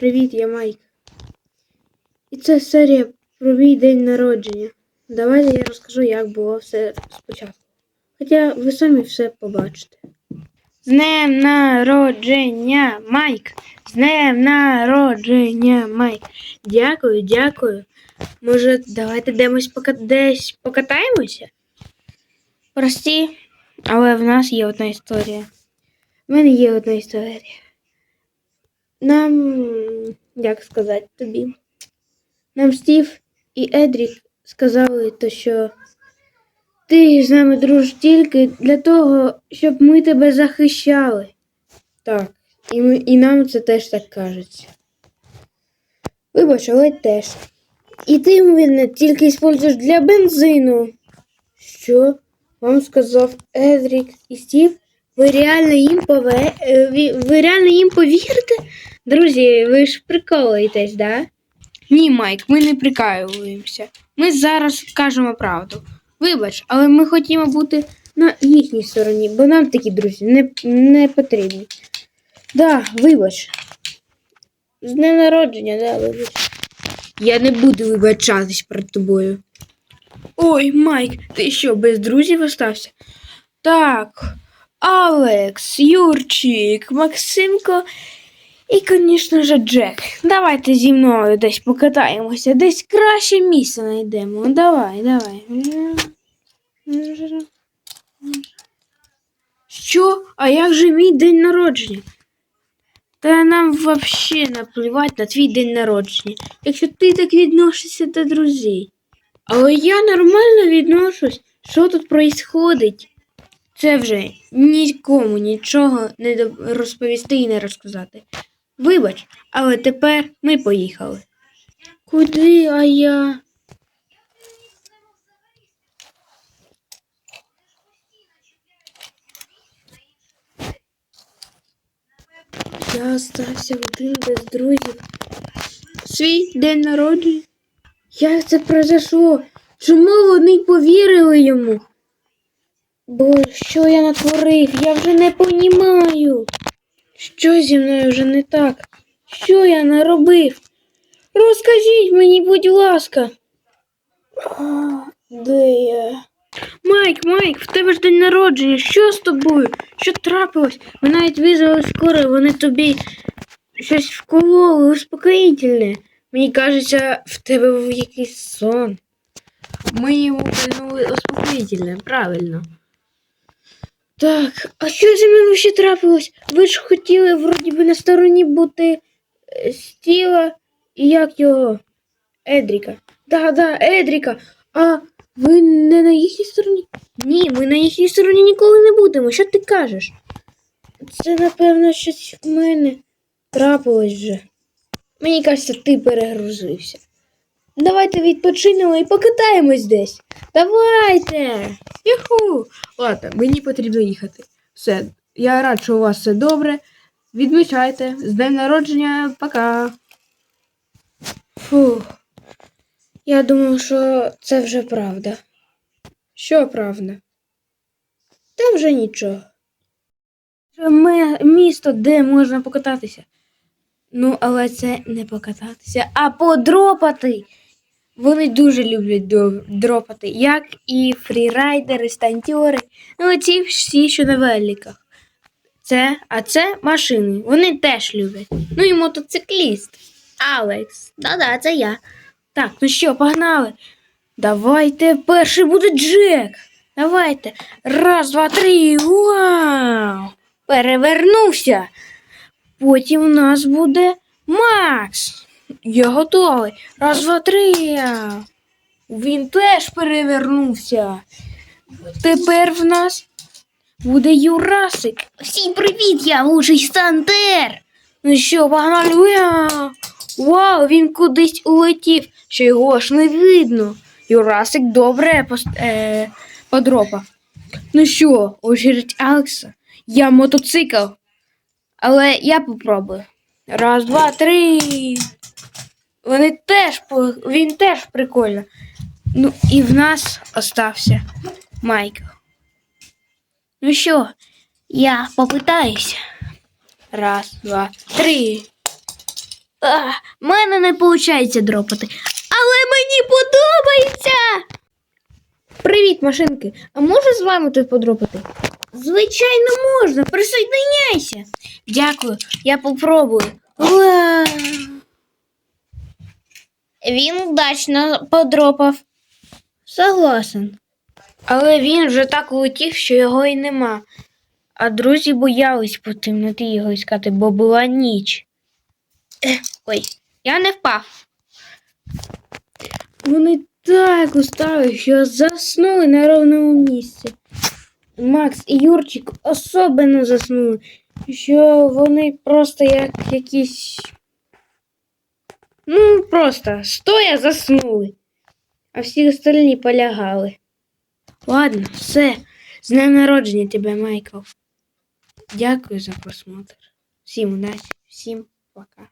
Привіт, я Майк. І це серія про мій день народження. Давайте я розкажу, як було все спочатку. Хоча ви самі все побачите. З днем народження, Майк! З днем народження, Майк! Дякую, дякую. Може, давайте демось пока... десь покатаємося? Прості, але в нас є одна історія. В мене є одна історія. Нам, як сказати тобі, нам Стів і Едрік сказали, то що ти з нами дружиш тільки для того, щоб ми тебе захищали. Так, і, ми, і нам це теж так кажеться. Вибач, але теж. І ти мене тільки используєш для бензину. Що? Вам сказав Едрік і Стів? Ви реально їм пове... е, ви, ви реально їм повірите? Друзі, ви ж приколуєтесь, да? Ні, Майк, ми не прикаюємося. Ми зараз кажемо правду. Вибач, але ми хотімо бути на їхній стороні, бо нам такі друзі не, не потрібні. Да, вибач. З днем народження, да, вибач. Я не буду вибачатись перед тобою. Ой, Майк, ти що, без друзів остався? Так, Алекс, Юрчик, Максимко і, звісно ж, Джек. Давайте зі мною десь покатаємося, десь краще місце знайдемо. Давай, давай. Що? А як же мій день народження? Та нам взагалі наплівати на твій день народження, якщо ти так відносишся до друзей. Але я нормально відношусь. Що тут происходить? Це вже нікому нічого не розповісти і не розказати. Вибач, але тепер ми поїхали. Куди, а я? Я остався один без друзів. Свій день народження. Як це произошло? Чому вони повірили йому? Бо що я натворив? Я вже не понімаю. Що зі мною вже не так? Що я наробив? Розкажіть мені, будь ласка. А, де я? Майк, Майк, в тебе ж день народження. Що з тобою? Що трапилось? Ми навіть визвали скоро, вони тобі щось вкололи, успокоїтельне. Мені кажеться, в тебе був якийсь сон. Ми йому пильнули успокоїтельне, правильно. Так, а що зі мною ще трапилось? Ви ж хотіли вроді би на стороні бути е, Стіва і як його? Едріка. Да, да, Едріка. А ви не на їхній стороні? Ні, ми на їхній стороні ніколи не будемо. Що ти кажеш? Це, напевно, щось в мене трапилось вже. Мені кажеться, ти перегрузився. Давайте відпочинемо і покатаємось десь. Давайте. Юху. Ладно, мені потрібно їхати. Все, я рад, що у вас все добре. Відмічайте. З днем народження, пока. Фух. Я думав, що це вже правда. Що правда? Та вже нічого. Це місто, де можна покататися. Ну, але це не покататися, а подропати. Вони дуже люблять дропати, як і фрірайдери, стантьори, ну ці всі, що на великах. Це, а це машини. Вони теж люблять. Ну і мотоцикліст. Алекс. Да-да, це я. Так, ну що, погнали? Давайте перший буде Джек. Давайте. Раз, два, три. Вау! Перевернувся. Потім у нас буде Макс. Я готовий. Раз, два, три. Він теж перевернувся. Тепер в нас буде Юрасик. Всім привіт, я лучший Сантер. Ну що, погнали? Уя! Вау, він кудись улетів, що його ж не видно. Юрасик добре пос... е... подропав. Ну що, очередь Алекса. Я мотоцикл. Але я попробую. Раз, два, три. Вони теж він теж прикольно. Ну, і в нас остався Майкл. Ну що, я попитаюся. Раз, два, три. А, мене не виходить дропати. Але мені подобається. Привіт, машинки. А можу з вами тут подропати? Звичайно, можна. Присоединяйся. Дякую, я попробую. Уа! Він удачно подропав. Согласен. Але він вже так улетів, що його і нема. А друзі боялись по його іскати, бо була ніч. Ой, я не впав. Вони так устали, що заснули на ровному місці. Макс і Юрчик особливо заснули, що вони просто як якісь. Ну, просто стоя заснули, а всі остальні полягали. Ладно, все. З днем народження тебе, Майкл. Дякую за просмотр. Всім удачі, всім пока.